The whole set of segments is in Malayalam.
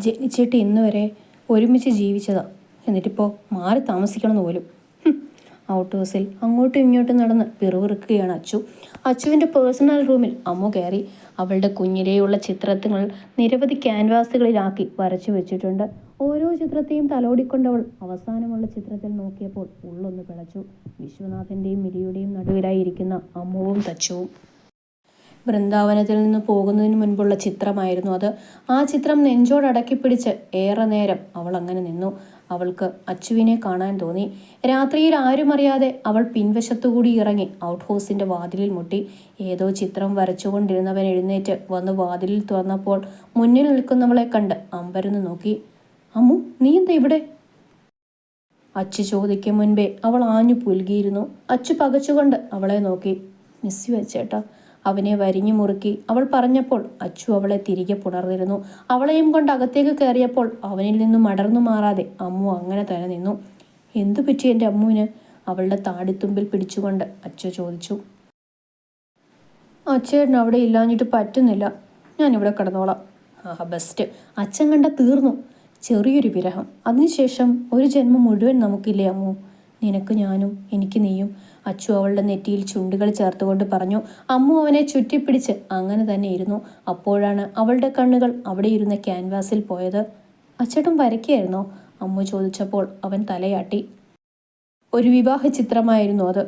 ജനിച്ചിട്ട് ഇന്ന് വരെ ഒരുമിച്ച് ജീവിച്ചതാ. എന്നിട്ടിപ്പോൾ മാറി താമസിക്കണമെന്ന് പോലും. ഔട്ട് ഹൗസിൽ അങ്ങോട്ടും ഇങ്ങോട്ടും നടന്ന് പിറുവിറുക്കുകയാണ് അച്ചു. അച്ചുവിന്റെ പേഴ്സണൽ റൂമിൽ അമ്മു കയറി അവളുടെ കുഞ്ഞിലെയുള്ള ചിത്രങ്ങൾ നിരവധി ക്യാൻവാസുകളിലാക്കി വരച്ചു വെച്ചിട്ടുണ്ട്. ഓരോ ചിത്രത്തെയും തലോടിക്കൊണ്ടവൾ അവസാനമുള്ള ചിത്രത്തിൽ നോക്കിയപ്പോൾ ഉള്ളൊന്ന് പിളച്ചു. വിശ്വനാഥന്റെയും മിലിയുടെയും നടുവിലായിരിക്കുന്ന അമ്മുവും തച്ചുവും. വൃന്ദാവനത്തിൽ നിന്ന് പോകുന്നതിന് മുൻപുള്ള ചിത്രമായിരുന്നു അത്. ആ ചിത്രം നെഞ്ചോടടക്കി പിടിച്ച് ഏറെ നേരം അവൾ അങ്ങനെ നിന്നു. അവൾക്ക് അച്ചുവിനെ കാണാൻ തോന്നി. രാത്രിയിൽ ആരും അറിയാതെ അവൾ പിൻവശത്തുകൂടി ഇറങ്ങി ഔട്ട് ഹൗസിന്റെ വാതിലിൽ മുട്ടി. ഏതോ ചിത്രം വരച്ചുകൊണ്ടിരുന്നവൻ എഴുന്നേറ്റ് വന്ന് വാതിലിൽ തുറന്നപ്പോൾ മുന്നിൽ നിൽക്കുന്നവളെ കണ്ട് അമ്പരന്ന് നോക്കി. അമ്മു നീ എന്താ ഇവിടെ? അച്ചു ചോദിക്കും മുൻപേ അവൾ ആഞ്ഞു പുൽകിയിരുന്നു. അച്ചു പകച്ചുകൊണ്ട് അവളെ നോക്കി. മിസ് യു അച്ചേട്ടാ. അവനെ വരിഞ്ഞു മുറുക്കി. അവൾ പറഞ്ഞപ്പോൾ അച്ചു അവളെ തിരികെ പുണർന്നിരുന്നു. അവളെയും കൊണ്ട് അകത്തേക്ക് കയറിയപ്പോൾ അവനിൽ നിന്നും അടർന്നു മാറാതെ അമ്മു അങ്ങനെ തന്നെ നിന്നു. എന്തു പറ്റി എന്റെ അമ്മുവിന്? അവളുടെ താടിത്തുമ്പിൽ പിടിച്ചുകൊണ്ട് അച്ചു ചോദിച്ചു. അച്ചേട്ടൻ അവിടെ ഇല്ലാഞ്ഞിട്ട് പറ്റുന്നില്ല. ഞാനിവിടെ കിടന്നോളാം. ആഹാ ബെസ്റ്റ്. അച്ഛൻ കണ്ട തീർന്നു. ചെറിയൊരു വിരഹം. അതിനുശേഷം ഒരു ജന്മം മുഴുവൻ നമുക്കില്ലേ അമ്മു? നിനക്ക് ഞാനും എനിക്ക് നീയും. അച്ചു അവളുടെ നെറ്റിയിൽ ചുണ്ടുകൾ ചേർത്തുകൊണ്ട് പറഞ്ഞു അമ്മു അവനെ ചുറ്റിപ്പിടിച്ച് അങ്ങനെ തന്നെ ഇരുന്നു. അപ്പോഴാണ് അവളുടെ കണ്ണുകൾ അവിടെ ഇരുന്ന ക്യാൻവാസിൽ പോയത്. അച്ചേട്ടൻ വരയ്ക്കായിരുന്നോ? അമ്മു ചോദിച്ചപ്പോൾ അവൻ തലയാട്ടി. ഒരു വിവാഹ ചിത്രമായിരുന്നു അത്.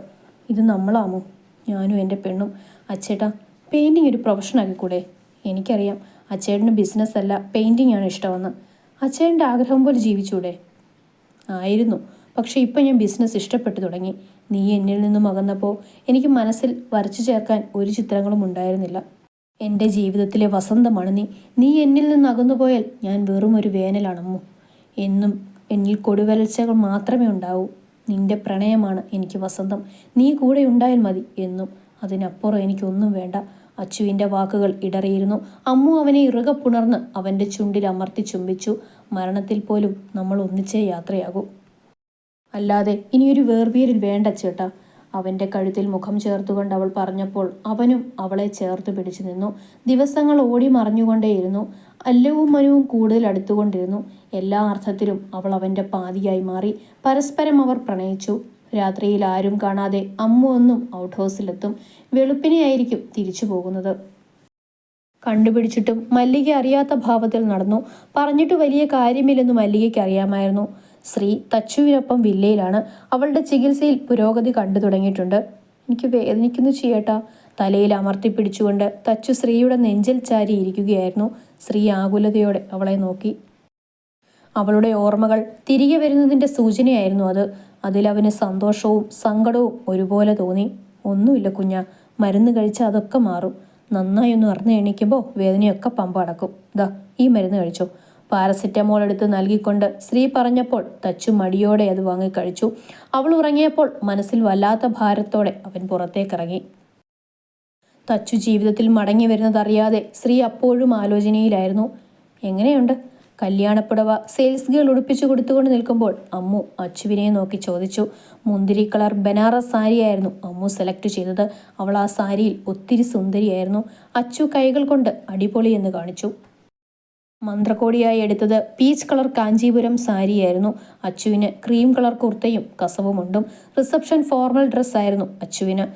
ഇത് നമ്മളാമോ? ഞാനും എന്റെ പെണ്ണും. അച്ചേട്ടാ പെയിന്റിങ് ഒരു പ്രൊഫഷനാക്കിക്കൂടെ എനിക്കറിയാം അച്ചേട്ടന് ബിസിനസ്സല്ല ആണ് ഇഷ്ടമെന്ന്. അച്ചേട്ടന്റെ ആഗ്രഹം പോലെ ജീവിച്ചൂടെ? ആയിരുന്നു. പക്ഷെ ഇപ്പം ഞാൻ ബിസിനസ് ഇഷ്ടപ്പെട്ടു തുടങ്ങി. നീ എന്നിൽ നിന്നും അകന്നപ്പോൾ എനിക്ക് മനസ്സിൽ വരച്ചു ചേർക്കാൻ ഒരു ചിത്രങ്ങളും ഉണ്ടായിരുന്നില്ല. എന്റെ ജീവിതത്തിലെ വസന്തമാണ് നീ. നീ എന്നിൽ നിന്ന് അകന്നുപോയാൽ ഞാൻ വെറും ഒരു വേനലാണമ്മു. എന്നും എന്നിൽ കൊടുവരൾച്ചകൾ മാത്രമേ ഉണ്ടാവൂ. നിന്റെ പ്രണയമാണ് എനിക്ക് വസന്തം. നീ കൂടെ ഉണ്ടായാൽ മതി എന്നും. അതിനപ്പുറം എനിക്കൊന്നും വേണ്ട. അച്ചുവിന്റെ വാക്കുകൾ ഇടറിയിരുന്നു. അമ്മു അവനെ ഇറുകെ പുണർന്ന് അവന്റെ ചുണ്ടിൽ അമർത്തി ചുംബിച്ചു. മരണത്തിൽ പോലും നമ്മൾ ഒന്നിച്ചേ യാത്രയാകൂ. അല്ലാതെ ഇനിയൊരു വേർവീരിൽ വേണ്ട ചേട്ടാ. അവന്റെ കഴുത്തിൽ മുഖം ചേർത്തുകൊണ്ട് അവൾ പറഞ്ഞപ്പോൾ അവനും അവളെ ചേർത്ത് പിടിച്ചു നിന്നു. ദിവസങ്ങൾ ഓടി മറിഞ്ഞുകൊണ്ടേയിരുന്നു. അല്ലവും മനുവും കൂടുതൽ അടുത്തുകൊണ്ടിരുന്നു. എല്ലാ അർത്ഥത്തിലും അവൾ അവന്റെ പാതിയായി മാറി. പരസ്പരം അവർ പ്രണയിച്ചു. രാത്രിയിൽ ആരും കാണാതെ അമ്മു ഒന്നും ഔട്ട് ഹൗസിലെത്തും. വെളുപ്പിനെയായിരിക്കും തിരിച്ചു പോകുന്നത്. കണ്ടുപിടിച്ചിട്ടും മല്ലിക അറിയാത്ത ഭാവത്തിൽ നടന്നു. പറഞ്ഞിട്ട് വലിയ കാര്യമില്ലെന്ന് മല്ലികയ്ക്ക് അറിയാമായിരുന്നു. ശ്രീ തച്ചുവിനൊപ്പം വില്ലയിലാണ് അവളുടെ ചികിത്സയിൽ പുരോഗതി കണ്ടു തുടങ്ങിയിട്ടുണ്ട്. എനിക്ക് വേദനിക്കുന്നു ചെയ്യട്ടാ തലയിൽ അമർത്തി പിടിച്ചുകൊണ്ട് തച്ചു ശ്രീയുടെ നെഞ്ചിൽ ചാരി ഇരിക്കുകയായിരുന്നു. ശ്രീ ആകുലതയോടെ അവളെ നോക്കി. അവളുടെ ഓർമ്മകൾ തിരികെ വരുന്നതിന്റെ സൂചനയായിരുന്നു അത്. അതിലവന് സന്തോഷവും സങ്കടവും ഒരുപോലെ തോന്നി. ഒന്നുമില്ല കുഞ്ഞ. മരുന്ന് കഴിച്ചാൽ അതൊക്കെ മാറും. നന്നായി ഒന്ന് അറിഞ്ഞ് എണീക്കുമ്പോൾ വേദനയൊക്കെ പമ്പ അടക്കും. ദാ ഈ മരുന്ന് കഴിച്ചോ. പാരസെറ്റമോൾ എടുത്ത് നൽകിക്കൊണ്ട് സ്ത്രീ പറഞ്ഞപ്പോൾ തച്ചു മടിയോടെ അത് വാങ്ങി കഴിച്ചു. അവൾ ഉറങ്ങിയപ്പോൾ മനസ്സിൽ വല്ലാത്ത ഭാരത്തോടെ അവൻ പുറത്തേക്കിറങ്ങി. തച്ചു ജീവിതത്തിൽ മടങ്ങി വരുന്നതറിയാതെ സ്ത്രീ അപ്പോഴും ആലോചനയിലായിരുന്നു. എങ്ങനെയുണ്ട്? കല്യാണപ്പുടവ സെയിൽസ് ഗേൾ ഉടുപ്പിച്ചു കൊടുത്തുകൊണ്ട് നിൽക്കുമ്പോൾ അമ്മു അച്ചുവിനെ നോക്കി ചോദിച്ചു. മുന്തിരി കളർ ബനാറസ് സാരിയായിരുന്നു അമ്മു സെലക്ട് ചെയ്തത്. അവൾ ആ സാരിയിൽ ഒത്തിരി സുന്ദരിയായിരുന്നു. അച്ചു കൈകൾ കൊണ്ട് അടിപൊളി എന്ന് കാണിച്ചു. മന്ത്രക്കോടിയായി എടുത്തത് പീച്ച് കളർ കാഞ്ചീപുരം സാരിയായിരുന്നു. അച്ചുവിന് ക്രീം കളർ കുർത്തയും കസവുമുണ്ടും. റിസപ്ഷൻ ഫോർമൽ ഡ്രസ്സായിരുന്നു അച്ചുവിന്.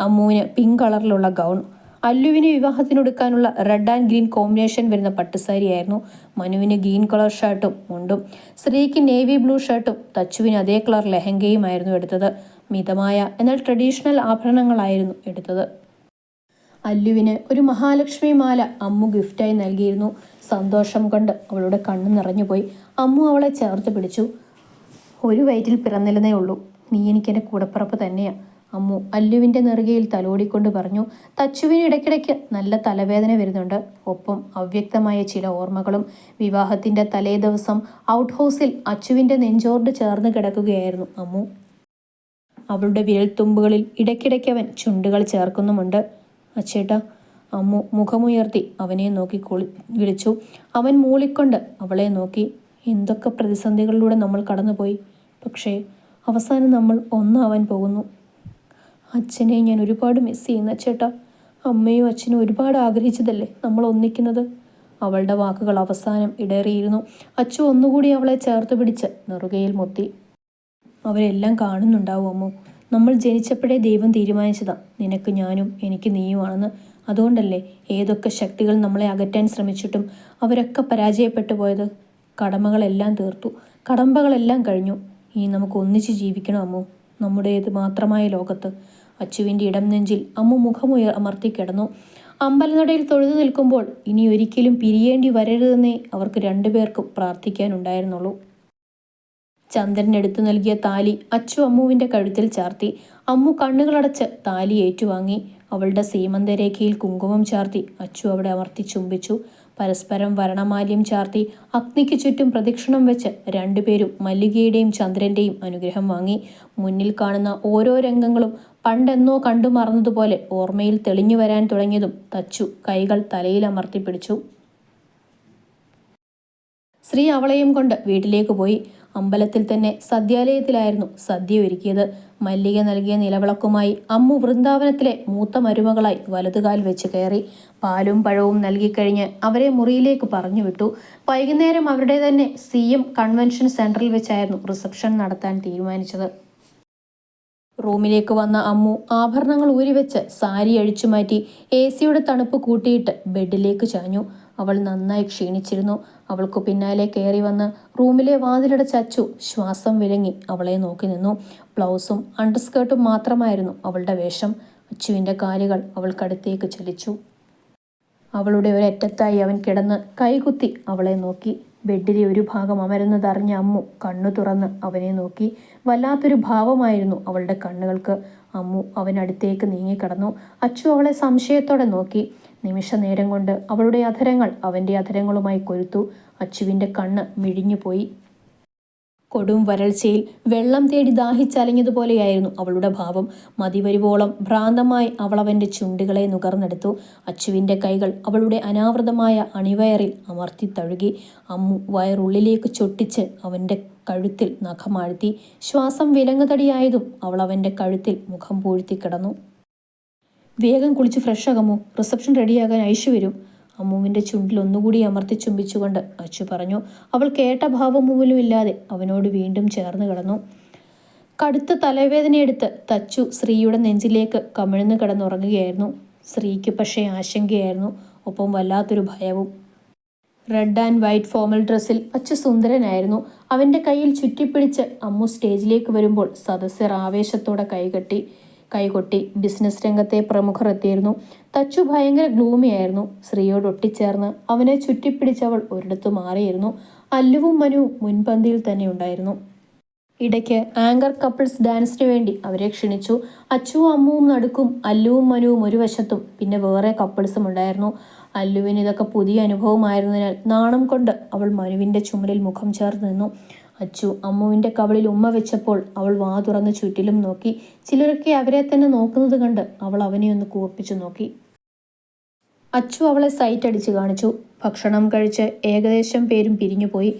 അമ്മുവിന് പിങ്ക് കളറിലുള്ള ഗൗൺ. അല്ലുവിന് വിവാഹത്തിനൊടുക്കാനുള്ള റെഡ് ആൻഡ് ഗ്രീൻ കോമ്പിനേഷൻ വരുന്ന പട്ടുസാരിയായിരുന്നു. മനുവിന് ഗ്രീൻ കളർ ഷർട്ടും മുണ്ടും. സ്ത്രീക്ക് നേവി ബ്ലൂ ഷർട്ടും തച്ചുവിന് അതേ കളർ ലെഹങ്കയുമായിരുന്നു എടുത്തത്. മിതമായ എന്നാൽ ട്രഡീഷണൽ ആഭരണങ്ങളായിരുന്നു എടുത്തത്. അല്ലുവിന് ഒരു മഹാലക്ഷ്മി മാല അമ്മു ഗിഫ്റ്റായി നൽകിയിരുന്നു. സന്തോഷം കൊണ്ട് അവളുടെ കണ്ണു നിറഞ്ഞുപോയി. അമ്മു അവളെ ചേർത്ത് പിടിച്ചു. ഒരു വയറ്റിൽ പിറന്നില്ലെന്നേ ഉള്ളൂ. നീ എനിക്ക് എനിക്കെന്റെ കൂടപ്പിറപ്പ് തന്നെയാ. അമ്മു അല്ലുവിന്റെ നെറുകയിൽ തലോടിക്കൊണ്ട് പറഞ്ഞു തച്ചുവിന് ഇടയ്ക്കിടയ്ക്ക് നല്ല തലവേദന വരുന്നുണ്ട്. ഒപ്പം അവ്യക്തമായ ചില ഓർമ്മകളും. വിവാഹത്തിന്റെ തലേ ദിവസം ഔട്ട് ഹൗസിൽ അച്ചുവിന്റെ നെഞ്ചോർഡ് ചേർന്ന് കിടക്കുകയായിരുന്നു അമ്മു. അവളുടെ വിരൽത്തുമ്പുകളിൽ ഇടയ്ക്കിടയ്ക്ക് അവൻ ചുണ്ടുകൾ ചേർക്കുന്നുമുണ്ട്. അച്ചേട്ടാ അമ്മു മുഖമുയർത്തി അവനെ നോക്കി കുളി വിളിച്ചു. അവൻ മൂളിക്കൊണ്ട് അവളെ നോക്കി. എന്തൊക്കെ പ്രതിസന്ധികളിലൂടെ നമ്മൾ കടന്നുപോയി. പക്ഷേ അവസാനം നമ്മൾ ഒന്നാവാൻ പോകുന്നു. അച്ഛനെ ഞാൻ ഒരുപാട് മിസ് ചെയ്യുന്ന ചേട്ടാ. അമ്മയും അച്ഛനും ഒരുപാട് ആഗ്രഹിച്ചതല്ലേ നമ്മൾ ഒന്നിക്കുന്നത്? അവളുടെ വാക്കുകൾ അവസാനം ഇടേറിയിരുന്നു. അച്ചു ഒന്നുകൂടി അവളെ ചേർത്ത് പിടിച്ച് നെറുകയിൽ മുത്തി. അവരെല്ലാം കാണുന്നുണ്ടാവും അമ്മു. നമ്മൾ ജനിച്ചപ്പോഴേ ദൈവം തീരുമാനിച്ചതാ. നിനക്ക് ഞാനും എനിക്ക് നീയുമാണെന്ന്. അതുകൊണ്ടല്ലേ ഏതൊക്കെ ശക്തികൾ നമ്മളെ അകറ്റാൻ ശ്രമിച്ചിട്ടും അവരൊക്കെ പരാജയപ്പെട്ടു പോയത്? കടമകളെല്ലാം തീർത്തു. കടമ്പകളെല്ലാം കഴിഞ്ഞു. ഇനി നമുക്ക് ഒന്നിച്ച് ജീവിക്കണം അമ്മു. നമ്മുടേത് മാത്രമായ ലോകത്ത്. അച്ചുവിന്റെ ഇടം നെഞ്ചിൽ അമ്മു മുഖമുയർ അമർത്തി കിടന്നു. അമ്പലനടയിൽ തൊഴുതു നിൽക്കുമ്പോൾ ഇനി ഒരിക്കലും പിരിയേണ്ടി വരരുതെന്നേ അവർക്ക് രണ്ടുപേർക്കും പ്രാർത്ഥിക്കാനുണ്ടായിരുന്നുള്ളൂ. ചന്ദ്രൻ എടുത്തു നൽകിയ താലി അച്ചു അമ്മുവിന്റെ കഴുത്തിൽ ചാർത്തി. അമ്മു കണ്ണുകളടച്ച് താലി ഏറ്റുവാങ്ങി. അവളുടെ സീമന്തരേഖയിൽ കുങ്കുമം ചാർത്തി അച്ചു അവിടെ അമർത്തി ചുംബിച്ചു. പരസ്പരം വരണമാല്യം ചാർത്തി അഗ്നിക്ക് ചുറ്റും പ്രദക്ഷിണം വെച്ച് രണ്ടുപേരും മല്ലികയുടെയും ചന്ദ്രന്റെയും അനുഗ്രഹം വാങ്ങി. മുന്നിൽ കാണുന്ന ഓരോ രംഗങ്ങളും പണ്ടെന്നോ കണ്ടു മറന്നതുപോലെ ഓർമ്മയിൽ തെളിഞ്ഞു വരാൻ തുടങ്ങിയതും തച്ചു കൈകൾ തലയിൽ അമർത്തിപ്പിടിച്ചു ശ്രീ അവളെയും കൊണ്ട് വീട്ടിലേക്ക് പോയി. അമ്പലത്തിൽ തന്നെ സദ്യാലയത്തിലായിരുന്നു സദ്യ ഒരുക്കിയത്. മല്ലിക നൽകിയ നിലവിളക്കുമായി അമ്മു വൃന്ദാവനത്തിലെ മൂത്ത മരുമകളായി വലതുകാൽ വെച്ച് കയറി. പാലും പഴവും നൽകിക്കഴിഞ്ഞ് അവരെ മുറിയിലേക്ക് പറഞ്ഞു വിട്ടു വൈകുന്നേരം അവരുടെ തന്നെ സി എം കൺവെൻഷൻ സെന്ററിൽ വെച്ചായിരുന്നു റിസപ്ഷൻ നടത്താൻ തീരുമാനിച്ചത്. റൂമിലേക്ക് വന്ന അമ്മു ആഭരണങ്ങൾ ഊരിവെച്ച് സാരി അഴിച്ചു മാറ്റി എ സിയുടെ തണുപ്പ് കൂട്ടിയിട്ട് ബെഡിലേക്ക് ചാഞ്ഞു. അവൾ നന്നായി ക്ഷീണിച്ചിരുന്നു. അവൾക്കു പിന്നാലെ കയറി വന്ന് റൂമിലെ വാതിലടച്ച അച്ചു. ശ്വാസം വിലങ്ങി അവളെ നോക്കി നിന്നു. ബ്ലൗസും അണ്ടർസ്കേർട്ടും മാത്രമായിരുന്നു അവളുടെ വേഷം. അച്ചുവിന്റെ കാലുകൾ അവൾക്കടുത്തേക്ക് ചലിച്ചു. അവളുടെ ഒരറ്റത്തായി അവൻ കിടന്ന് കൈകുത്തി അവളെ നോക്കി. ബെഡിലെ ഒരു ഭാഗം അമരുന്നതറിഞ്ഞ അമ്മു കണ്ണു തുറന്ന് അവനെ നോക്കി. വല്ലാത്തൊരു ഭാവമായിരുന്നു അവളുടെ കണ്ണുകൾക്ക്. അമ്മു അവനടുത്തേക്ക് നീങ്ങിക്കടന്നു. അച്ചു അവളെ സംശയത്തോടെ നോക്കി. നിമിഷ നേരം കൊണ്ട് അവളുടെ അധരങ്ങൾ അവന്റെ അധരങ്ങളുമായി കൊരുത്തു. അച്ചുവിന്റെ കണ്ണ് മിഴിഞ്ഞുപോയി. കൊടും വരൾച്ചയിൽ വെള്ളം തേടി ദാഹിച്ചലഞ്ഞതുപോലെയായിരുന്നു അവളുടെ ഭാവം. മതിവരുവോളം ഭ്രാന്തമായി അവളവന്റെ ചുണ്ടുകളെ നുകർന്നെടുത്തു. അച്ചുവിന്റെ കൈകൾ അവളുടെ അനാവൃതമായ അണിവയറിൽ അമർത്തി തഴുകി. അമ്മു വയറുള്ളിലേക്ക് ചൊട്ടിച്ച് അവന്റെ കഴുത്തിൽ നഖമാഴ്ത്തി. ശ്വാസം വിലങ്ങുതടിയായതും അവളവന്റെ കഴുത്തിൽ മുഖം പൂഴ്ത്തി കിടന്നു. വേഗം കുളിച്ച് ഫ്രഷ് ആകാമോ? റിസപ്ഷൻ റെഡിയാകാൻ ഐശു വരും. അമ്മുവിന്റെ ചുണ്ടിൽ ഒന്നുകൂടി അമർത്തി ചുംബിച്ചുകൊണ്ട് അച്ചു പറഞ്ഞു അവൾ കേട്ട ഭാവം ഇല്ലാതെ അവനോട് വീണ്ടും ചേർന്ന് കിടന്നു. കടുത്ത തലവേദനയെടുത്ത് തച്ചു ശ്രീയുടെ നെഞ്ചിലേക്ക് കമിഴ്ന്ന് കിടന്നുറങ്ങുകയായിരുന്നു. ശ്രീക്ക് പക്ഷേ ആശങ്കയായിരുന്നു ഒപ്പം വല്ലാത്തൊരു ഭയവും. റെഡ് ആൻഡ് വൈറ്റ് ഫോമൽ ഡ്രസ്സിൽ അച്ചു സുന്ദരനായിരുന്നു. അവന്റെ കയ്യിൽ ചുറ്റിപ്പിടിച്ച് അമ്മു സ്റ്റേജിലേക്ക് വരുമ്പോൾ സദസ്യർ ആവേശത്തോടെ കൈകെട്ടി കൈകൊട്ടി ബിസിനസ് രംഗത്തെ പ്രമുഖർ എത്തിയിരുന്നു തച്ചു ഭയങ്കര ഗ്ലൂമിയായിരുന്നു ശ്രീയോട് ഒട്ടിച്ചേർന്ന് അവനെ ചുറ്റിപ്പിടിച്ചവൾ ഒരിടത്തു മാറിയിരുന്നു. അല്ലുവും മനുവും മുൻപന്തിയിൽ തന്നെ ഉണ്ടായിരുന്നു. ഇടയ്ക്ക് ആങ്കർ കപ്പിൾസ് ഡാൻസിന് വേണ്ടി അവരെ ക്ഷണിച്ചു. അച്ചുവും അമ്മുവും നടുക്കും അല്ലുവും മനുവും ഒരു വശത്തും പിന്നെ വേറെ കപ്പിൾസും ഉണ്ടായിരുന്നു. അല്ലുവിന് ഇതൊക്കെ പുതിയ അനുഭവമായിരുന്നതിനാൽ നാണം കൊണ്ട് അവൾ മനുവിന്റെ ചുമലിൽ മുഖം ചേർന്ന് നിന്നു. അച്ചു അമ്മുവിന്റെ കവളിൽ ഉമ്മ വെച്ചപ്പോൾ അവൾ വാ തുറന്ന് ചുറ്റിലും നോക്കി. ചിലരൊക്കെ അവരെ തന്നെ നോക്കുന്നത് കണ്ട് അവൾ അവനെ ഒന്ന് കൂപ്പിച്ചു നോക്കി. അച്ചു അവളെ സൈറ്റ് അടിച്ചു കാണിച്ചു. ഭക്ഷണം കഴിച്ച് ഏകദേശം പേരും പിരിഞ്ഞുപോയി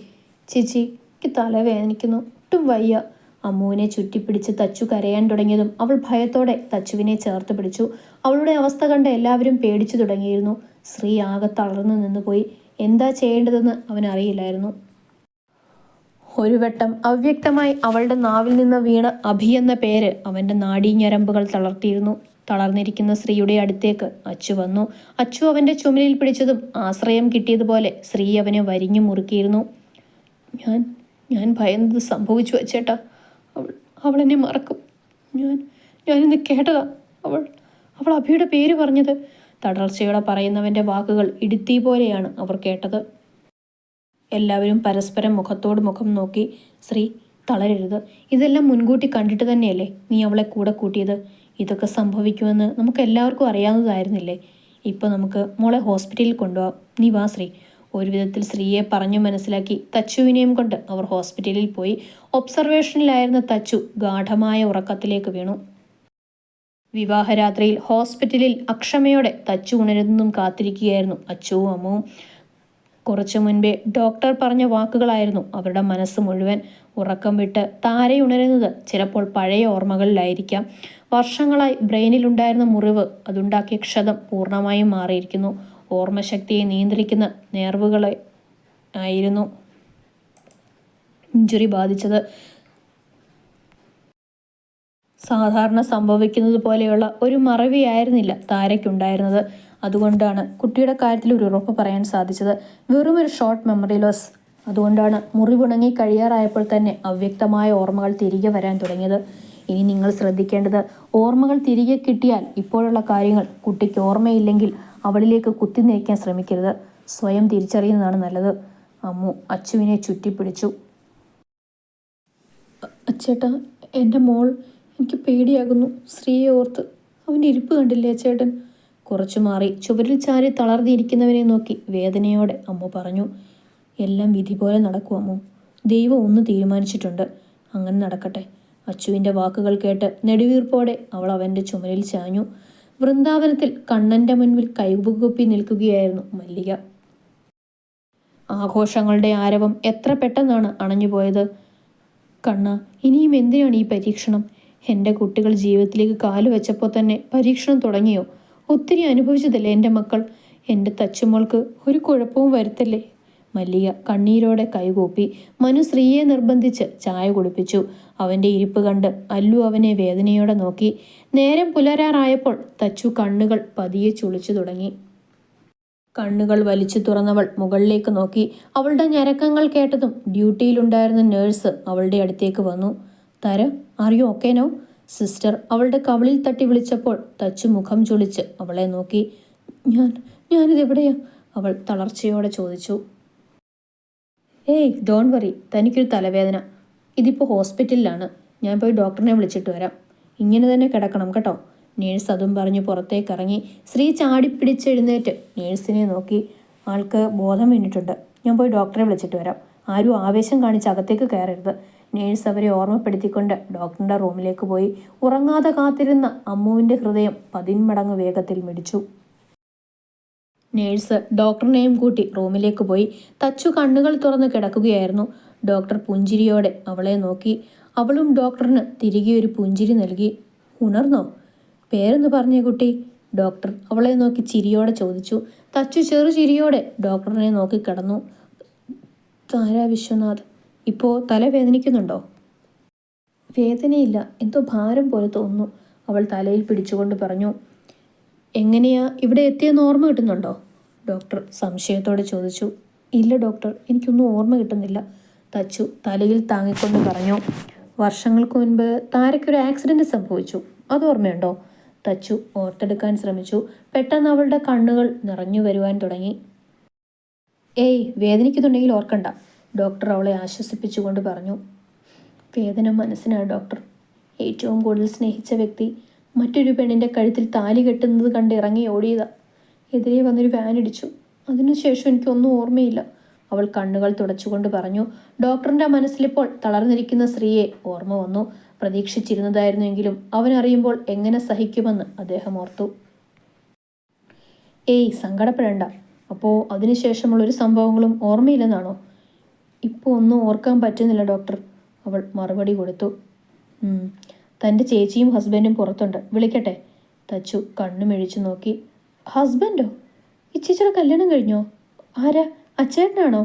ചേച്ചി എനിക്ക് തലവേദനിക്കുന്നു ഒട്ടും വയ്യ. അമ്മുവിനെ ചുറ്റിപ്പിടിച്ച് തച്ചു കരയാൻ തുടങ്ങിയതും അവൾ ഭയത്തോടെ തച്ചുവിനെ ചേർത്ത് പിടിച്ചു. അവളുടെ അവസ്ഥ കണ്ട് എല്ലാവരും പേടിച്ചു തുടങ്ങിയിരുന്നു. ശ്രീ ആകെ തളർന്നു നിന്നുപോയി. എന്താ ചെയ്യേണ്ടതെന്ന് അവനറിയില്ലായിരുന്നു. ഒരു വട്ടം അവ്യക്തമായി അവളുടെ നാവിൽ നിന്ന് വീണ അഭി എന്ന പേര് അവന്റെ നാടീഞ്ഞരമ്പുകൾ തളർത്തിയിരുന്നു. തളർന്നിരിക്കുന്ന സ്ത്രീയുടെ അടുത്തേക്ക് അച്ചു വന്നു. അച്ചു അവന്റെ ചുമലിൽ പിടിച്ചതും ആശ്രയം കിട്ടിയതുപോലെ സ്ത്രീ അവനെ വരിഞ്ഞു മുറുക്കിയിരുന്നു. ഞാൻ ഞാൻ ഭയന്നത് സംഭവിച്ചു വച്ചേട്ടാ അവൾ എന്നെ മറക്കും. ഞാൻ ഞാനിന്ന് കേട്ടതാ. അവൾ അവൾ അഭിയുടെ പേര് പറഞ്ഞത്. തടർച്ചയോടെ പറയുന്നവന്റെ വാക്കുകൾ ഇടുത്തി പോലെയാണ് അവർ കേട്ടത്. എല്ലാവരും പരസ്പരം മുഖത്തോട് മുഖം നോക്കി ശ്രീ തളരരുത്. ഇതെല്ലാം മുൻകൂട്ടി കണ്ടിട്ട് തന്നെയല്ലേ നീ അവളെ കൂടെ കൂട്ടിയത്? ഇതൊക്കെ സംഭവിക്കുമെന്ന് നമുക്ക് എല്ലാവർക്കും അറിയാവുന്നതായിരുന്നില്ലേ? ഇപ്പോൾ നമുക്ക് മോളെ ഹോസ്പിറ്റലിൽ കൊണ്ടുപോകാം നീ വാ ശ്രീ. ഒരു വിധത്തിൽ സ്ത്രീയെ പറഞ്ഞു മനസ്സിലാക്കി തച്ചുവിനെയും കൊണ്ട് അവർ ഹോസ്പിറ്റലിൽ പോയി. ഒബ്സർവേഷനിലായിരുന്ന തച്ചു ഗാഠമായ ഉറക്കത്തിലേക്ക് വീണു. വിവാഹരാത്രിയിൽ ഹോസ്പിറ്റലിൽ അക്ഷമയോടെ തച്ചു ഉണരുന്നതും കാത്തിരിക്കുകയായിരുന്നു അച്ചുവും അമ്മവും കുറച്ചു മുൻപേ ഡോക്ടർ പറഞ്ഞ വാക്കുകളായിരുന്നു അവരുടെ മനസ്സ് മുഴുവൻ ഉറക്കം വിട്ട് താരയുണരുന്നത് ചിലപ്പോൾ പഴയ ഓർമ്മകളിലായിരിക്കാം. വർഷങ്ങളായി ബ്രെയിനിലുണ്ടായിരുന്ന മുറിവ് അതുണ്ടാക്കിയ ക്ഷതം പൂർണമായും മാറിയിരിക്കുന്നു. ഓർമ്മശക്തിയെ നിയന്ത്രിക്കുന്ന നേർവുകളെ ആയിരുന്നു ഇഞ്ചുറി ബാധിച്ചത്. സാധാരണ സംഭവിക്കുന്നത് പോലെയുള്ള ഒരു മറവിയായിരുന്നില്ല താരയ്ക്കുണ്ടായിരുന്നത്. അതുകൊണ്ടാണ് കുട്ടിയുടെ കാര്യത്തിൽ ഒരു ഉറപ്പ് പറയാൻ സാധിച്ചത്. വെറും ഒരു ഷോർട്ട് മെമ്മറി ലോസ് അതുകൊണ്ടാണ് മുറിവുണങ്ങി കഴിയാറായപ്പോൾ തന്നെ അവ്യക്തമായ ഓർമ്മകൾ തിരികെ വരാൻ തുടങ്ങിയത്. ഇനി നിങ്ങൾ ശ്രദ്ധിക്കേണ്ടത് ഓർമ്മകൾ തിരികെ കിട്ടിയാൽ ഇപ്പോഴുള്ള കാര്യങ്ങൾ കുട്ടിക്ക് ഓർമ്മയില്ലെങ്കിൽ അവളിലേക്ക് കുത്തി കുത്തിനയിക്കാൻ ശ്രമിക്കരുത്. സ്വയം തിരിച്ചറിയുന്നതാണ് നല്ലത്. അമ്മു അച്ചുവിനെ ചുറ്റിപ്പിടിച്ചു. അച്ചേട്ടാ എന്റെ മോൾ എനിക്ക് പേടിയാകുന്നു. സ്ത്രീയെ ഓർത്ത് അവന്റെ ഇരിപ്പ് കണ്ടില്ലേ അച്ചേട്ടൻ? കുറച്ചു മാറി ചുവരിൽ ചാരി തളർന്നിരിക്കുന്നവനെ നോക്കി വേദനയോടെ അമ്മ പറഞ്ഞു എല്ലാം വിധി പോലെ നടക്കും അമ്മു. ദൈവം ഒന്ന് തീരുമാനിച്ചിട്ടുണ്ട്. അങ്ങനെ നടക്കട്ടെ. അച്ചുവിന്റെ വാക്കുകൾ കേട്ട് നെടുവീർപ്പോടെ അവൾ അവന്റെ ചുമലിൽ ചാഞ്ഞു. വൃന്ദാവനത്തിൽ കണ്ണന്റെ മുൻപിൽ കൈകുപ്പി നിൽക്കുകയായിരുന്നു മല്ലിക. ആഘോഷങ്ങളുടെ ആരവം എത്ര പെട്ടെന്നാണ് അണഞ്ഞുപോയത് കണ്ണ ഇനിയും എന്തിനാണ് ഈ പരീക്ഷണം? എന്റെ കുട്ടികൾ ജീവിതത്തിലേക്ക് കാലു വെച്ചപ്പോൾ തന്നെ പരീക്ഷണം തുടങ്ങിയോ? ഒത്തിരി അനുഭവിച്ചതല്ലേ എന്റെ മക്കൾ? എന്റെ തച്ചുമോൾക്ക് ഒരു കുഴപ്പവും വരുത്തല്ലേ? മല്ലിക കണ്ണീരോടെ കൈകൂപ്പി മനു സ്ത്രീയെ നിർബന്ധിച്ച് ചായ കുടിപ്പിച്ചു. അവന്റെ ഇരിപ്പ് കണ്ട് അല്ലു അവനെ വേദനയോടെ നോക്കി. നേരം പുലരാറായപ്പോൾ തച്ചു കണ്ണുകൾ പതിയെ ചുളിച്ചു തുടങ്ങി. കണ്ണുകൾ വലിച്ചു തുറന്നവൾ മുകളിലേക്ക് നോക്കി. അവളുടെ ഞരക്കങ്ങൾ കേട്ടതും ഡ്യൂട്ടിയിലുണ്ടായിരുന്ന നേഴ്സ് അവളുടെ അടുത്തേക്ക് വന്നു. തര അറിയോ? ഓക്കേനോ സിസ്റ്റർ അവളുടെ കവളിൽ തട്ടി വിളിച്ചപ്പോൾ തച്ചു മുഖം ചൊളിച്ച് അവളെ നോക്കി. ഞാൻ ഞാനിതെവിടെയാ അവൾ തളർച്ചയോടെ ചോദിച്ചു. ഏയ് ഡോൺ വറി തനിക്കൊരു തലവേദന. ഇതിപ്പോൾ ഹോസ്പിറ്റലിലാണ്. ഞാൻ പോയി ഡോക്ടറിനെ വിളിച്ചിട്ട് വരാം. ഇങ്ങനെ തന്നെ കിടക്കണം കേട്ടോ. നേഴ്സ് അതും പറഞ്ഞ് പുറത്തേക്ക് ഇറങ്ങി. സ്ത്രീ ചാടിപ്പിടിച്ചെഴുന്നേറ്റ് നേഴ്സിനെ നോക്കി. ആൾക്ക് ബോധം വീണിട്ടുണ്ട്. ഞാൻ പോയി ഡോക്ടറെ വിളിച്ചിട്ട് വരാം. ആരും ആവേശം കാണിച്ച് അകത്തേക്ക് കയറരുത്. നേഴ്സ് അവരെ ഓർമ്മപ്പെടുത്തിക്കൊണ്ട് ഡോക്ടറുടെ റൂമിലേക്ക് പോയി ഉറങ്ങാതെ കാത്തിരുന്ന അമ്മുവിന്റെ ഹൃദയം പതിന്മടങ്ങ് വേഗത്തിൽ മിടിച്ചു. നേഴ്സ് ഡോക്ടറിനെയും കൂട്ടി റൂമിലേക്ക് പോയി തച്ചു കണ്ണുകൾ തുറന്ന് കിടക്കുകയായിരുന്നു. ഡോക്ടർ പുഞ്ചിരിയോടെ അവളെ നോക്കി. അവളും ഡോക്ടറിന് തിരികെ ഒരു പുഞ്ചിരി നൽകി. ഉണർന്നോ? പേരെന്ന് പറഞ്ഞേ കുട്ടി? ഡോക്ടർ അവളെ നോക്കി ചിരിയോടെ ചോദിച്ചു. തച്ചു ചെറു ചിരിയോടെ ഡോക്ടറിനെ നോക്കി കിടന്നു. താരാ വിശ്വനാഥ് ഇപ്പോൾ തല വേദനിക്കുന്നുണ്ടോ? വേദനയില്ല. എന്തോ ഭാരം പോലെ തോന്നുന്നു. അവൾ തലയിൽ പിടിച്ചുകൊണ്ട് പറഞ്ഞു എങ്ങനെയാ? ഇവിടെ എത്തിയെന്ന് ഓർമ്മ കിട്ടുന്നുണ്ടോ? ഡോക്ടർ സംശയത്തോടെ ചോദിച്ചു ഇല്ല ഡോക്ടർ എനിക്കൊന്നും ഓർമ്മ കിട്ടുന്നില്ല. തച്ചു തലയിൽ താങ്ങിക്കൊണ്ട് പറഞ്ഞു വർഷങ്ങൾക്ക് മുൻപ് താരയ്ക്കൊരു ആക്സിഡന്റ് സംഭവിച്ചു. അത് ഓർമ്മയുണ്ടോ? തച്ചു ഓർത്തെടുക്കാൻ ശ്രമിച്ചു. പെട്ടെന്ന് അവളുടെ കണ്ണുകൾ നിറഞ്ഞു വരുവാൻ തുടങ്ങി. ഏയ് വേദനിക്കുന്നുണ്ടെങ്കിൽ ഓർക്കണ്ട. ഡോക്ടർ അവളെ ആശ്വസിപ്പിച്ചുകൊണ്ട് പറഞ്ഞു വേദന മനസ്സിനാണ് ഡോക്ടർ. ഏറ്റവും കൂടുതൽ സ്നേഹിച്ച വ്യക്തി മറ്റൊരു പെണ്ണിന്റെ കഴുത്തിൽ താലി കെട്ടുന്നത് കണ്ട് ഇറങ്ങി ഓടിയതാ. എതിരെ വന്നൊരു വാൻ ഇടിച്ചു. അതിനുശേഷം എനിക്കൊന്നും ഓർമ്മയില്ല. അവൾ കണ്ണുകൾ തുടച്ചുകൊണ്ട് പറഞ്ഞു ഡോക്ടറിന്റെ മനസ്സിലിപ്പോൾ തളർന്നിരിക്കുന്ന സ്ത്രീയെ ഓർമ്മ വന്നു. പ്രതീക്ഷിച്ചിരുന്നതായിരുന്നുവെങ്കിലും അവനറിയുമ്പോൾ എങ്ങനെ സഹിക്കുമെന്ന് അദ്ദേഹം ഓർത്തു. ഏയ് സങ്കടപ്പെടേണ്ട. അപ്പോൾ അതിനുശേഷമുള്ള ഒരു സംഭവങ്ങളും ഓർമ്മയില്ലെന്നാണോ? ഇപ്പോൾ ഒന്നും ഓർക്കാൻ പറ്റുന്നില്ല ഡോക്ടർ അവൾ മറുപടി കൊടുത്തു. തന്റെ ചേച്ചിയും ഹസ്ബൻഡും പുറത്തുണ്ട്. വിളിക്കട്ടെ? തച്ചു കണ്ണു മെഴിച്ചു നോക്കി. ഹസ്ബൻഡോ ഈ ചേച്ചിയുടെ കല്യാണം കഴിഞ്ഞോ? ആരാ? അച്ചേട്ടനാണോ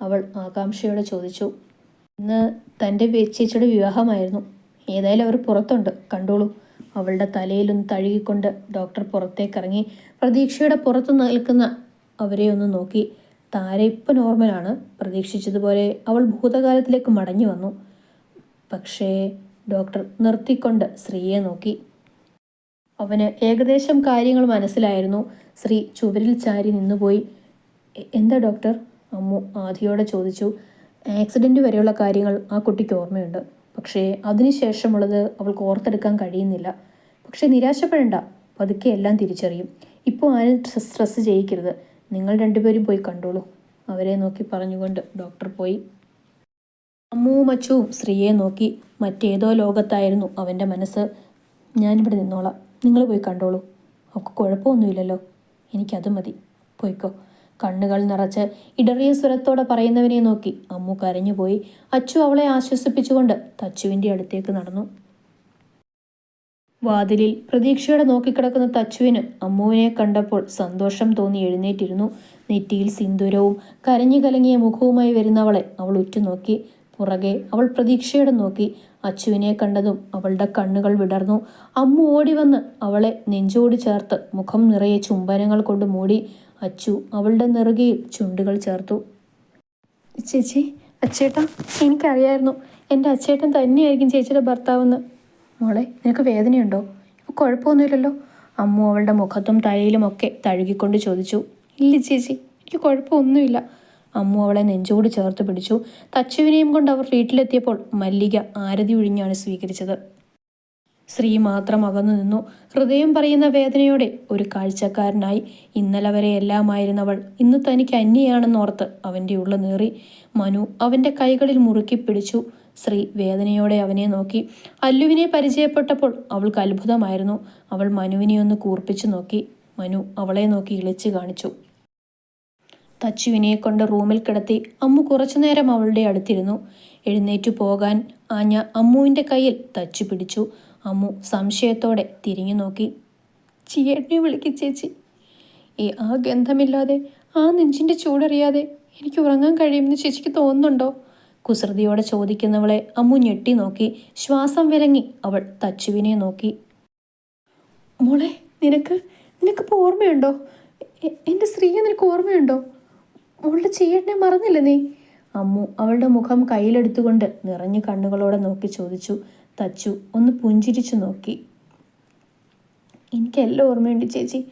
അവൾ ആകാംക്ഷയോടെ ചോദിച്ചു. ഇന്ന് തന്റെ ചേച്ചിയുടെ വിവാഹമായിരുന്നു. ഏതായാലും അവർ പുറത്തുണ്ട്. കണ്ടോളൂ. അവളുടെ തലയിലൊന്ന് തഴുകിക്കൊണ്ട് ഡോക്ടർ പുറത്തേക്കിറങ്ങി പ്രതീക്ഷയുടെ പുറത്ത് നിൽക്കുന്ന അവരെ ഒന്ന് നോക്കി. താര ഇപ്പം നോർമലാണ്. പ്രതീക്ഷിച്ചതുപോലെ അവൾ ഭൂതകാലത്തിലേക്ക് മടങ്ങി വന്നു. പക്ഷേ ഡോക്ടർ നിർത്തിക്കൊണ്ട് സ്ത്രീയെ നോക്കി. അവന് ഏകദേശം കാര്യങ്ങൾ മനസ്സിലായിരുന്നു. ശ്രീ ചുവരിൽ ചാരി നിന്നുപോയി. എന്താ ഡോക്ടർ? അമ്മു ആദിയോടെ ചോദിച്ചു. ആക്സിഡന്റ് വരെയുള്ള കാര്യങ്ങൾ ആ കുട്ടിക്ക് ഓർമ്മയുണ്ട്. പക്ഷേ അതിനുശേഷമുള്ളത് അവൾക്ക് ഓർത്തെടുക്കാൻ കഴിയുന്നില്ല. പക്ഷേ നിരാശപ്പെടേണ്ട. പതുക്കെ എല്ലാം തിരിച്ചറിയും. ഇപ്പോൾ ആരും സ്ട്രെസ് ചെയ്യിക്കരുത് നിങ്ങൾ രണ്ടുപേരും പോയി കണ്ടോളൂ. അവരെ നോക്കി പറഞ്ഞുകൊണ്ട് ഡോക്ടർ പോയി. അമ്മുവും അച്ചുവും സ്ത്രീയെ നോക്കി മറ്റേതോ ലോകത്തായിരുന്നു അവന്റെ മനസ്സ്. ഞാനിവിടെ നിന്നോളാം. നിങ്ങൾ പോയി കണ്ടോളൂ. അവൾക്ക് കുഴപ്പമൊന്നുമില്ലല്ലോ. എനിക്കത് മതി. പോയിക്കോ. കണ്ണുകൾ നിറച്ച് ഇടറിയ സ്വരത്തോടെ പറയുന്നവനെ നോക്കി അമ്മു കരഞ്ഞുപോയി. അച്ചു അവളെ ആശ്വസിപ്പിച്ചുകൊണ്ട് തച്ചുവിന്റെ അടുത്തേക്ക് നടന്നു. വാതിലിൽ പ്രതീക്ഷയോടെ നോക്കിക്കിടക്കുന്ന തച്ചുവിന് അമ്മുവിനെ കണ്ടപ്പോൾ സന്തോഷം തോന്നി എഴുന്നേറ്റിരുന്നു. നെറ്റിയിൽ സിന്ദൂരവും കരഞ്ഞു കലങ്ങിയ മുഖവുമായി വരുന്നവളെ അവൾ ഉറ്റുനോക്കി. പുറകെ അവൾ പ്രതീക്ഷയോടെ നോക്കി. അച്ചുവിനെ കണ്ടതും അവളുടെ കണ്ണുകൾ വിടർന്നു. അമ്മു ഓടി വന്ന് അവളെ നെഞ്ചോട് ചേർത്ത് മുഖം നിറയെ ചുംബനങ്ങൾ കൊണ്ട് മൂടി. അച്ചു അവളുടെ നെറുകയിൽ ചുണ്ടുകൾ ചേർത്തു. ചേച്ചി അച്ചേട്ടാ എനിക്കറിയായിരുന്നു. എന്റെ അച്ചേട്ടൻ തന്നെയായിരിക്കും ചേച്ചിയുടെ ഭർത്താവെന്ന്. മോളെ നിനക്ക് വേദനയുണ്ടോ? ഇപ്പോൾ കുഴപ്പമൊന്നുമില്ലല്ലോ. അമ്മു അവളുടെ മുഖത്തും തലയിലുമൊക്കെ തഴുകിക്കൊണ്ട് ചോദിച്ചു. ഇല്ല ചേച്ചി എനിക്ക് കുഴപ്പമൊന്നുമില്ല. അമ്മു അവളെ നെഞ്ചോട് ചേർത്ത് പിടിച്ചു. തച്ചുവിനെയും കൊണ്ട് അവർ വീട്ടിലെത്തിയപ്പോൾ മല്ലിക ആരതി ഒഴിഞ്ഞാണ് സ്വീകരിച്ചത്. ശ്രീ മാത്രം അകന്നു നിന്നു. ഹൃദയം പറയുന്ന വേദനയോടെ ഒരു കാഴ്ചക്കാരനായി ഇന്നലെ വരെ എല്ലാമായിരുന്നവൾ ഇന്ന് തനിക്ക് അന്യയാണെന്നോർത്ത് അവന്റെ ഉള്ള നേറി. മനു അവന്റെ കൈകളിൽ മുറുക്കി പിടിച്ചു. ശ്രീ വേദനയോടെ അവനെ നോക്കി. അല്ലുവിനെ പരിചയപ്പെട്ടപ്പോൾ അവൾക്ക് അത്ഭുതമായിരുന്നു. അവൾ മനുവിനെ ഒന്ന് കൂർപ്പിച്ചു നോക്കി. മനു അവളെ നോക്കി ഇളിച്ചു കാണിച്ചു. തച്ചുവിനെ കൊണ്ട് റൂമിൽ കിടത്തി അമ്മു കുറച്ചുനേരം അവളുടെ അടുത്തിരുന്നു. എഴുന്നേറ്റു പോകാൻ ആഞ്ഞ അമ്മുവിന്റെ കയ്യിൽ തച്ചു പിടിച്ചു. അമ്മു സംശയത്തോടെ തിരിഞ്ഞു നോക്കി. ചിയേട്ടനെ വിളിക്ക് ചേച്ചി. ഈ ആ ഗന്ധമില്ലാതെ ആ നെഞ്ചിന്റെ ചൂടറിയാതെ എനിക്ക് ഉറങ്ങാൻ കഴിയുമെന്ന് ചേച്ചിക്ക് തോന്നുന്നുണ്ടോ? കുസൃതിയോടെ ചോദിക്കുന്നവളെ അമ്മു ഞെട്ടി നോക്കി. ശ്വാസം വിലങ്ങി. അവൾ തച്ചുവിനെ നോക്കി. മോളെ നിനക്ക് നിനക്കിപ്പോൾ ഓർമ്മയുണ്ടോ? എന്റെ സ്ത്രീയെ നിനക്ക് ഓർമ്മയുണ്ടോ? മോളുടെ ചേട്ടനെ മറന്നില്ല നീ? അമ്മു അവളുടെ മുഖം കയ്യിലെടുത്തുകൊണ്ട് നിറഞ്ഞു കണ്ണുകളോടെ നോക്കി ചോദിച്ചു. തച്ചു ഒന്ന് പുഞ്ചിരിച്ചു നോക്കി. എനിക്കെല്ലാം ഓർമ്മയുണ്ട് ചേച്ചി.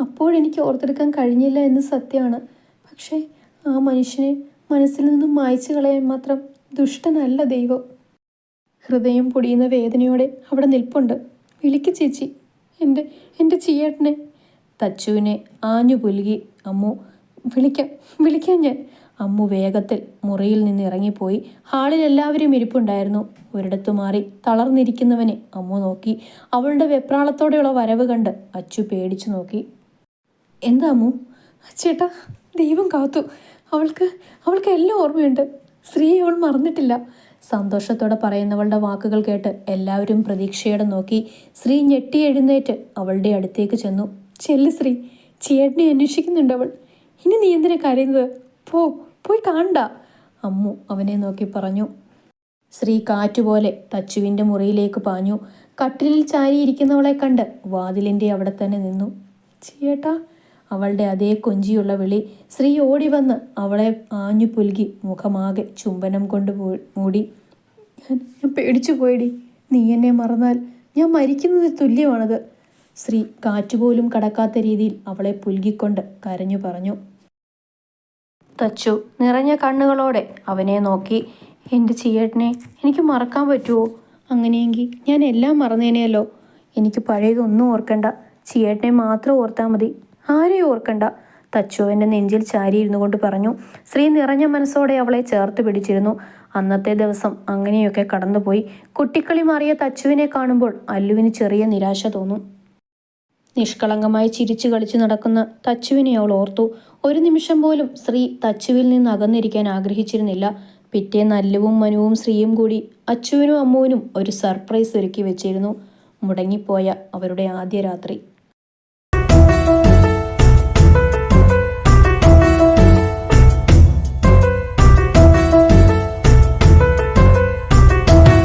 അപ്പോഴെനിക്ക് ഓർത്തെടുക്കാൻ കഴിഞ്ഞില്ല എന്ന് സത്യമാണ്. പക്ഷേ ആ മനുഷ്യനെ മനസ്സിൽ നിന്നും മായ്ച്ചു കളയാൻ മാത്രം ദുഷ്ടനല്ല ദൈവം. ഹൃദയം പൊടിയുന്ന വേദനയോടെ അവിടെ നിൽപ്പുണ്ട്. വിളിക്ക് ചേച്ചി. എന്റെ എന്റെ ചീയേട്ടനെ. തച്ചുവിനെ ആഞ്ഞു പുലുകി അമ്മു വിളിക്കാം വിളിക്കാം ഞാൻ. അമ്മു വേഗത്തിൽ മുറിയിൽ നിന്ന് ഇറങ്ങിപ്പോയി. ഹാളിൽ എല്ലാവരും ഇരിപ്പുണ്ടായിരുന്നു. ഒരിടത്തു മാറി തളർന്നിരിക്കുന്നവനെ അമ്മു നോക്കി. അവളുടെ വെപ്രാളത്തോടെയുള്ള വരവ് കണ്ട് അച്ചു പേടിച്ചു നോക്കി. എന്താ അമ്മു? ചേട്ടാ ദൈവം കാത്തു. അവൾക്ക് അവൾക്ക് എല്ലാം ഓർമ്മയുണ്ട്. സ്ത്രീയെ അവൾ മറന്നിട്ടില്ല. സന്തോഷത്തോടെ പറയുന്നവളുടെ വാക്കുകൾ കേട്ട് എല്ലാവരും പ്രതീക്ഷയോടെ നോക്കി സ്ത്രീ ഞെട്ടി എഴുന്നേറ്റ് അവളുടെ അടുത്തേക്ക് ചെന്നു. ചെല്ല് ശ്രീ ചേട്ടനെ അന്വേഷിക്കുന്നുണ്ട് അവൾ. ഇനി നീ എന്തിനാ കരയുന്നത്? പോ പോയി കാണണ്ട. അമ്മു അവനെ നോക്കി പറഞ്ഞു. ശ്രീ കാറ്റുപോലെ തച്ചുവിന്റെ മുറിയിലേക്ക് പാഞ്ഞു. കട്ടിലിൽ ചാരിയിരിക്കുന്നവളെ കണ്ട് വാതിലിന്റെ അവിടെ തന്നെ നിന്നു. ചേട്ടാ അവളുടെ അതേ കൊഞ്ചിയുള്ള വിളി ശ്രീ ഓടി വന്ന് അവളെ ആഞ്ഞു പുൽകി മുഖമാകെ ചുംബനം കൊണ്ട് മൂടി. ഞാൻ പേടിച്ചു പോയടി. നീ എന്നെ മറന്നാൽ ഞാൻ മരിക്കുന്നത് തുല്യമാണത്. ശ്രീ കാറ്റുപോലും കടക്കാത്ത രീതിയിൽ അവളെ പുൽകിക്കൊണ്ട് കരഞ്ഞു പറഞ്ഞു. തച്ചു നിറഞ്ഞ കണ്ണുകളോടെ അവനെ നോക്കി. എന്റെ ചിയേട്ടനെ എനിക്ക് മറക്കാൻ പറ്റുമോ അങ്ങനെയെങ്കിൽ ഞാൻ എല്ലാം മറന്നേനെയല്ലോ. എനിക്ക് പഴയതൊന്നും ഓർക്കണ്ട. ചിയേട്ടനെ മാത്രം ഓർത്താൽ മതി. ആരെയും ഓർക്കണ്ട. തച്ചുവിന്റെ നെഞ്ചിൽ ചാരിയിരുന്നു കൊണ്ട് പറഞ്ഞു സ്ത്രീ നിറഞ്ഞ മനസ്സോടെ അവളെ ചേർത്ത് പിടിച്ചിരുന്നു. അന്നത്തെ ദിവസം അങ്ങനെയൊക്കെ കടന്നുപോയി. കുട്ടിക്കളി മാറിയ തച്ചുവിനെ കാണുമ്പോൾ അല്ലുവിന് ചെറിയ നിരാശ തോന്നും. നിഷ്കളങ്കമായി ചിരിച്ചു കളിച്ചു നടക്കുന്ന തച്ചുവിനെ അവൾ ഓർത്തു. ഒരു നിമിഷം പോലും ശ്രീ തച്ചുവിൽ നിന്ന് അകന്നിരിക്കാൻ ആഗ്രഹിച്ചിരുന്നില്ല. പിറ്റേന്ന് അല്ലുവും മനുവും ശ്രീയും കൂടി അച്ചുവിനും അമ്മുവിനും ഒരു സർപ്രൈസ് ഒരുക്കി വെച്ചിരുന്നു. മുടങ്ങിപ്പോയ അവരുടെ ആദ്യ രാത്രി.